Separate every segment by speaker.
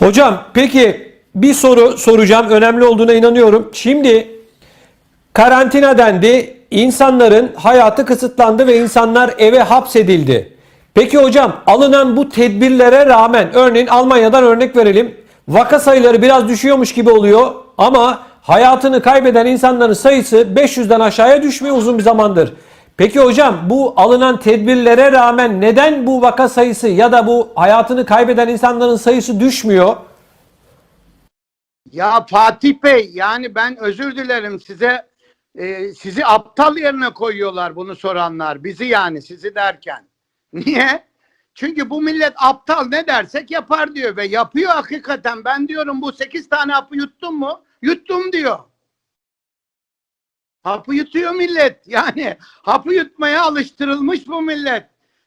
Speaker 1: Hocam peki bir soru soracağım. Önemli olduğuna inanıyorum. Şimdi karantina dendi. İnsanların hayatı kısıtlandı ve insanlar eve hapsedildi. Peki hocam alınan bu tedbirlere rağmen örneğin Almanya'dan örnek verelim. Vaka sayıları biraz düşüyormuş gibi oluyor ama hayatını kaybeden insanların sayısı 500'den aşağıya düşmüyor uzun bir zamandır. Peki hocam bu alınan tedbirlere rağmen neden bu vaka sayısı ya da bu hayatını kaybeden insanların sayısı düşmüyor?
Speaker 2: Ya Fatih Bey yani ben özür dilerim size e, sizi aptal yerine koyuyorlar bunu soranlar. Bizi yani sizi derken. Niye? Çünkü bu millet aptal ne dersek yapar diyor ve yapıyor hakikaten. Ben diyorum bu 8 tane hapı yuttun mu? Yuttum diyor. Hapı yutuyor millet. Yani hapı yutmaya alıştırılmış bu millet.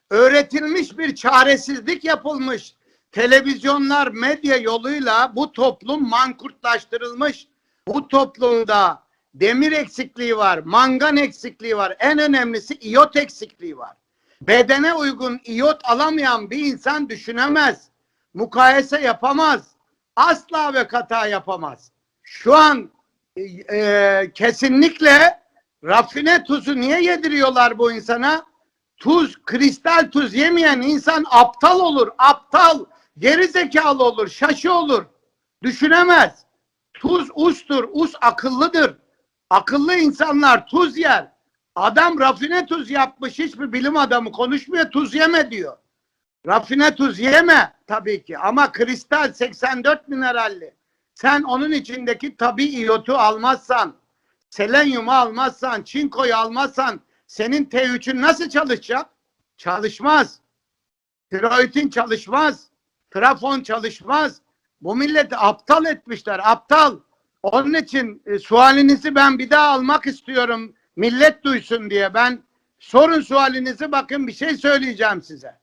Speaker 2: Öğretilmiş bir çaresizlik yapılmış. Televizyonlar, medya yoluyla bu toplum mankurtlaştırılmış. Bu toplumda demir eksikliği var, mangan eksikliği var. En önemlisi iyot eksikliği var. Bedene uygun iyot alamayan bir insan düşünemez. Mukayese yapamaz. Asla ve kata yapamaz. Şu an e, kesinlikle rafine tuzu niye yediriyorlar bu insana? Tuz, kristal tuz yemeyen insan aptal olur. Aptal, geri zekalı olur, şaşı olur. Düşünemez. Tuz ustur, us akıllıdır. Akıllı insanlar tuz yer. Adam rafine tuz yapmış hiçbir bilim adamı konuşmuyor tuz yeme diyor. Rafine tuz yeme tabii ki ama kristal 84 mineralli. Sen onun içindeki tabi iyotu almazsan, selenyumu almazsan, çinkoyu almazsan senin T3'ün nasıl çalışacak? Çalışmaz. Tiroidin çalışmaz. Trafon çalışmaz. Bu milleti aptal etmişler. Aptal. Onun için e, sualinizi ben bir daha almak istiyorum. Millet duysun diye. Ben sorun sualinizi bakın bir şey söyleyeceğim size.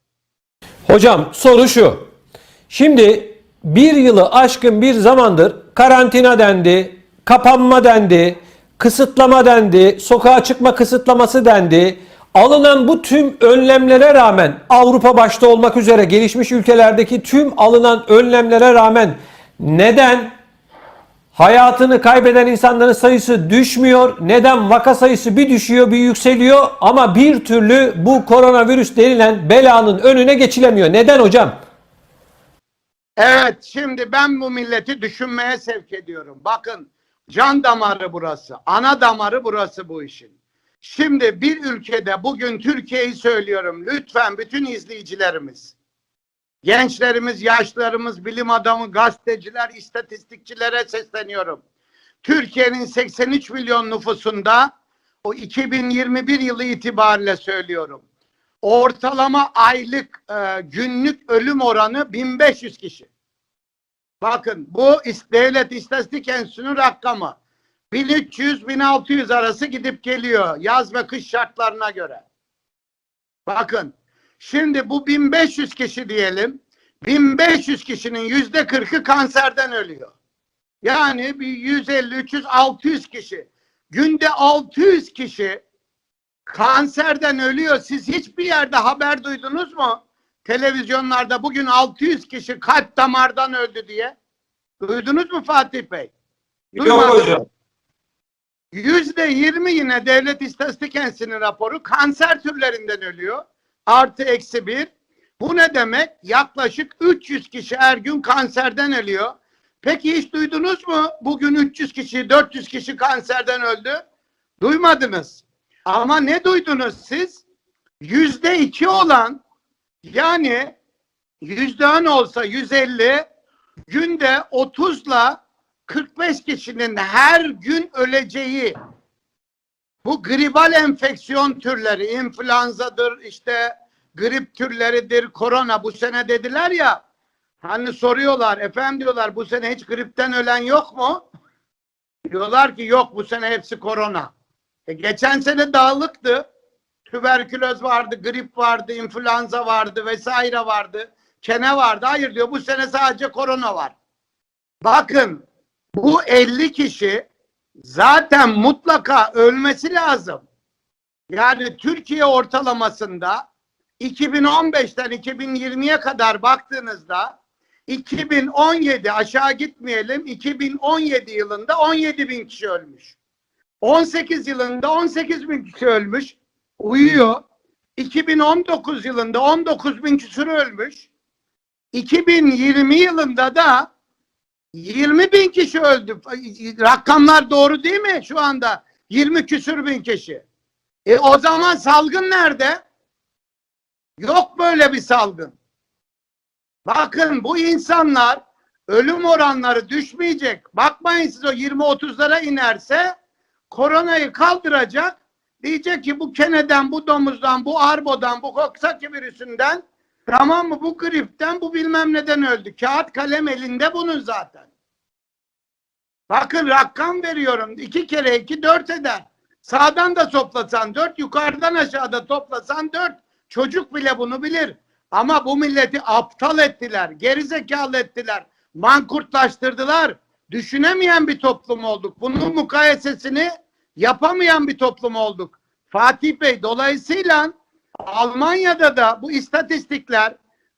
Speaker 1: Hocam soru şu. Şimdi bir yılı aşkın bir zamandır karantina dendi, kapanma dendi, kısıtlama dendi, sokağa çıkma kısıtlaması dendi. Alınan bu tüm önlemlere rağmen Avrupa başta olmak üzere gelişmiş ülkelerdeki tüm alınan önlemlere rağmen neden hayatını kaybeden insanların sayısı düşmüyor? Neden vaka sayısı bir düşüyor bir yükseliyor ama bir türlü bu koronavirüs denilen belanın önüne geçilemiyor? Neden hocam?
Speaker 2: Evet şimdi ben bu milleti düşünmeye sevk ediyorum. Bakın can damarı burası. Ana damarı burası bu işin. Şimdi bir ülkede bugün Türkiye'yi söylüyorum. Lütfen bütün izleyicilerimiz, gençlerimiz, yaşlarımız, bilim adamı, gazeteciler, istatistikçilere sesleniyorum. Türkiye'nin 83 milyon nüfusunda o 2021 yılı itibariyle söylüyorum. Ortalama aylık e, günlük ölüm oranı 1500 kişi. Bakın bu Devlet İstatistik Enstitüsü'nün rakamı. 1300-1600 arası gidip geliyor yaz ve kış şartlarına göre. Bakın şimdi bu 1500 kişi diyelim. 1500 kişinin yüzde 40'ı kanserden ölüyor. Yani bir 150, 300, 600 kişi. Günde 600 kişi kanserden ölüyor. Siz hiçbir yerde haber duydunuz mu? Televizyonlarda bugün 600 kişi kalp damardan öldü diye. Duydunuz mu Fatih Bey? Duymadınız. Yüzde yirmi yine Devlet İstatistik Enstitüsü'nün raporu kanser türlerinden ölüyor. Artı eksi bir. Bu ne demek? Yaklaşık 300 kişi her gün kanserden ölüyor. Peki hiç duydunuz mu? Bugün 300 kişi, 400 kişi kanserden öldü. Duymadınız. Ama ne duydunuz siz? Yüzde iki olan yani yüzde on olsa 150 günde 30'la 45 kişinin her gün öleceği bu gribal enfeksiyon türleri, influenzadır, işte grip türleridir, korona bu sene dediler ya, hani soruyorlar, efendim diyorlar bu sene hiç gripten ölen yok mu? Diyorlar ki yok bu sene hepsi korona. E geçen sene dağlıktı. Tüberküloz vardı, grip vardı, influenza vardı vesaire vardı. Kene vardı. Hayır diyor bu sene sadece korona var. Bakın bu 50 kişi zaten mutlaka ölmesi lazım. Yani Türkiye ortalamasında 2015'ten 2020'ye kadar baktığınızda 2017 aşağı gitmeyelim. 2017 yılında 17 bin kişi ölmüş. 18 yılında 18 bin kişi ölmüş. Uyuyor. 2019 yılında 19 bin küsur ölmüş. 2020 yılında da 20 bin kişi öldü. Rakamlar doğru değil mi şu anda? 20 küsür bin kişi. E o zaman salgın nerede? Yok böyle bir salgın. Bakın bu insanlar ölüm oranları düşmeyecek. Bakmayın siz o 20-30'lara inerse koronayı kaldıracak. Diyecek ki bu keneden, bu domuzdan, bu arbodan, bu koksaki virüsünden tamam mı bu gripten, bu bilmem neden öldü. Kağıt kalem elinde bunun zaten. Bakın rakam veriyorum. iki kere iki dört eder. Sağdan da toplasan dört, yukarıdan aşağıda toplasan dört. Çocuk bile bunu bilir. Ama bu milleti aptal ettiler, gerizekalı ettiler, mankurtlaştırdılar. Düşünemeyen bir toplum olduk. Bunun mukayesesini yapamayan bir toplum olduk. Fatih Bey dolayısıyla Almanya'da da bu istatistikler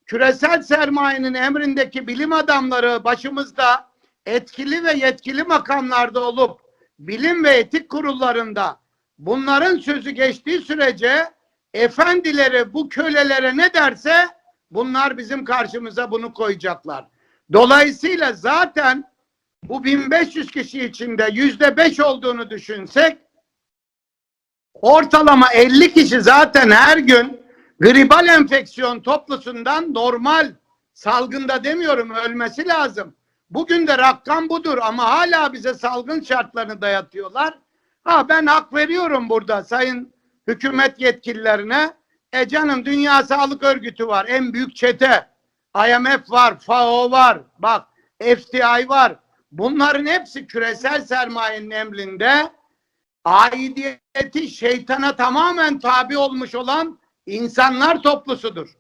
Speaker 2: küresel sermayenin emrindeki bilim adamları başımızda etkili ve yetkili makamlarda olup bilim ve etik kurullarında bunların sözü geçtiği sürece efendileri bu kölelere ne derse bunlar bizim karşımıza bunu koyacaklar. Dolayısıyla zaten bu 1500 kişi içinde yüzde beş olduğunu düşünsek ortalama 50 kişi zaten her gün gribal enfeksiyon toplusundan normal salgında demiyorum ölmesi lazım. Bugün de rakam budur ama hala bize salgın şartlarını dayatıyorlar. Ha ben hak veriyorum burada sayın hükümet yetkililerine. E canım Dünya Sağlık Örgütü var en büyük çete. IMF var, FAO var, bak FTI var. Bunların hepsi küresel sermayenin emrinde aidiyeti şeytana tamamen tabi olmuş olan insanlar toplusudur.